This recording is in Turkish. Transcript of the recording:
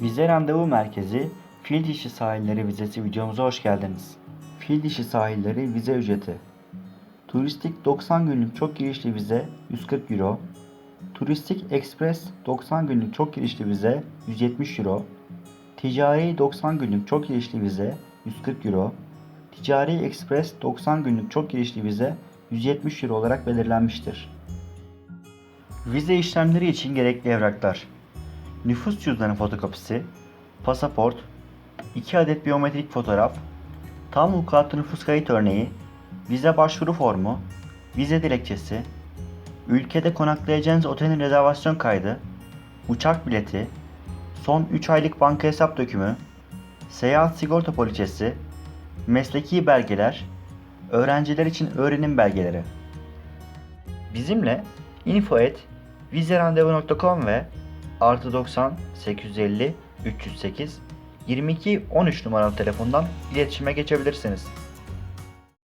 Vize Randevu Merkezi Fil Dişi Sahilleri Vizesi videomuza hoş geldiniz. Fil Dişi Sahilleri Vize Ücreti. Turistik 90 günlük çok girişli vize 140 Euro. Turistik Express 90 günlük çok girişli vize 170 Euro. Ticari 90 günlük çok girişli vize 140 Euro. Ticari Express 90 günlük çok girişli vize 170 Euro olarak belirlenmiştir. Vize işlemleri için gerekli evraklar Nüfus cüzdanı fotokopisi, pasaport, 2 adet biyometrik fotoğraf, tam vukuatlı nüfus kayıt örneği, vize başvuru formu, vize dilekçesi, ülkede konaklayacağınız otelin rezervasyon kaydı, uçak bileti, son 3 aylık banka hesap dökümü, seyahat sigorta poliçesi, mesleki belgeler, öğrenciler için öğrenim belgeleri. Bizimle info et vizerandevu.com ve artı 90 850 308 22 13 numaralı telefondan iletişime geçebilirsiniz.